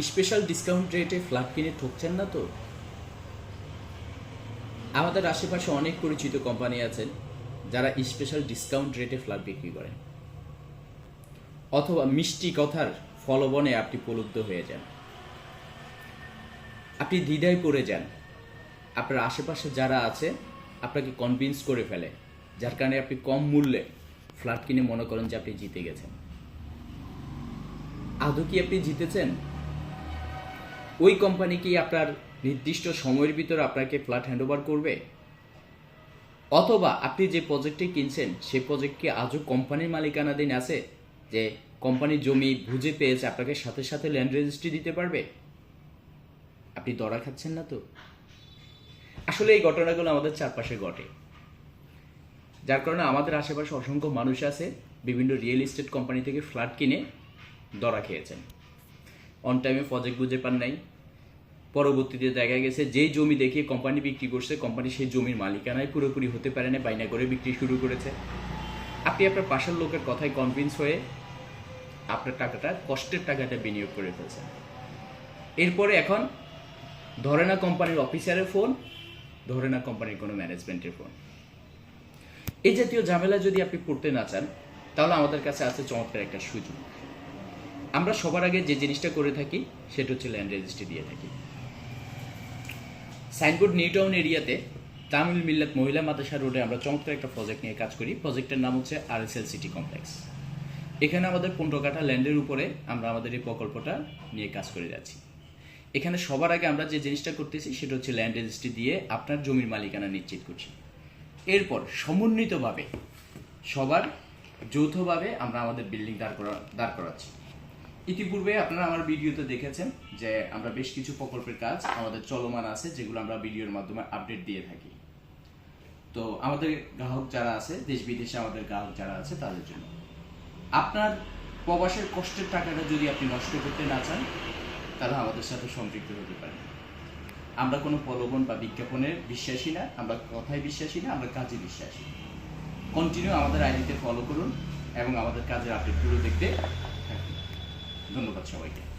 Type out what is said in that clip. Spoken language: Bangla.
স্পেশাল ডিসকাউন্ট রেটে ফ্ল্যাট কিনে ঠকছেন না তো? আমাদের আশেপাশে অনেক পরিচিত কোম্পানি আছেন যারা স্পেশাল ডিসকাউন্ট রেটে ফ্ল্যাট বিক্রি করেন। অথবা মিষ্টি কথার ফলবনে আপনি প্রলুব্ধ হয়ে যান। আপনি দ্বিধায় পড়ে যান। আপনার আশেপাশে যারা আছে, আপনাকে কনভিন্স করে ফেলে, যার কারণে আপনি কম মূল্যে ফ্ল্যাট কিনে মনে করেন যে আপনি জিতে গেছেন। আদৌ কি আপনি জিতেছেন? ওই কোম্পানি কি আপনার নির্দিষ্ট সময়ের ভিতর আপনাকে ফ্ল্যাট হ্যান্ড ওভার করবে? অথবা আপনি যে প্রজেক্টটি কিনছেন সেই প্রজেক্ট কি আজও কোম্পানির মালিকানাধীন আছে? যে কোম্পানির জমি বুঝে পেয়েছে, আপনাকে সাথে সাথে ল্যান্ড রেজিস্ট্রি দিতে পারবে? আপনি দরা খাচ্ছেন না তো? আসলে এই ঘটনাগুলো আমাদের চারপাশে ঘটে। যার কারণে আমাদের আশেপাশে অসংখ্য মানুষ আছে, বিভিন্ন রিয়েল এস্টেট কোম্পানি থেকে ফ্ল্যাট কিনে দরা খেয়েছেন। অন টাইমে প্রজেক্ট বুঝে পান নাই। পরবর্তীতে দেখা গেছে, যেই জমি দেখিয়ে কোম্পানি বিক্রি করছে কোম্পানি সেই জমির মালিকানায় পুরোপুরি হতে পারে না বাইনা করে বিক্রি শুরু করেছে। আপনি আপনার পাশের লোকের কথায় কনভিন্স হয়ে আপনার টাকাটা, কষ্টের টাকাটা বিনিয়োগ করে ফেলছেন। এরপরে এখন ধরে না কোম্পানির অফিসারের ফোন ধরে না কোম্পানির কোনো ম্যানেজমেন্টের ফোন এই জাতীয় ঝামেলা যদি আপনি পড়তে না চান, তাহলে আমাদের কাছে আছে চমৎকার একটা সুযোগ। আমরা সবার আগে যে জিনিসটা করে থাকি, সেটা হচ্ছে ল্যান্ড রেজিস্ট্রি দিয়ে থাকি। সাইনবোর্ড নিউ টাউন এরিয়াতে তামিল মিল্লাত মহিলা মাদ্রাসা রোডে আমরা চমৎকার একটা প্রজেক্ট নিয়ে কাজ করি। প্রজেক্টের নাম হচ্ছে R S L city complex এখানে আমাদের পনেরো কাঠা ল্যান্ডের উপরে আমরা আমাদের এই প্রকল্পটা নিয়ে কাজ করে যাচ্ছি। এখানে সবার আগে আমরা যে জিনিসটা করতেছি, সেটা হচ্ছে ল্যান্ড রেজিস্ট্রি দিয়ে আপনার জমির মালিকানা নিশ্চিত করছি। এরপর সমন্বিতভাবে সবার যৌথভাবে আমরা আমাদের বিল্ডিং দাঁড় করা দাঁড় করাচ্ছি। ইতিপূর্বে আপনারা আমার ভিডিওতে দেখেছেন যে আমরা বেশ কিছু প্রকল্পের কাজ আমাদের চলমান আছে, যেগুলো আমরা ভিডিওর মাধ্যমে আপডেট দিয়ে থাকি। তো আমাদের গ্রাহক যারা আছে, দেশ বিদেশে আমাদের গ্রাহক যারা আছে, তাদের জন্য। আপনার প্রবাসের কষ্টের টাকাটা যদি আপনি নষ্ট করতে না চান, তাহলে আমাদের সাথে সম্পৃক্ত হতে পারেন। আমরা কোনো প্রলোভন বা বিজ্ঞাপনের বিশ্বাসী না, আমরা কথায় বিশ্বাসী না, আমরা কাজে বিশ্বাসী। কন্টিনিউ আমাদের আইডিতে ফলো করুন এবং আমাদের কাজের আপডেটগুলো দেখতে どんがいいて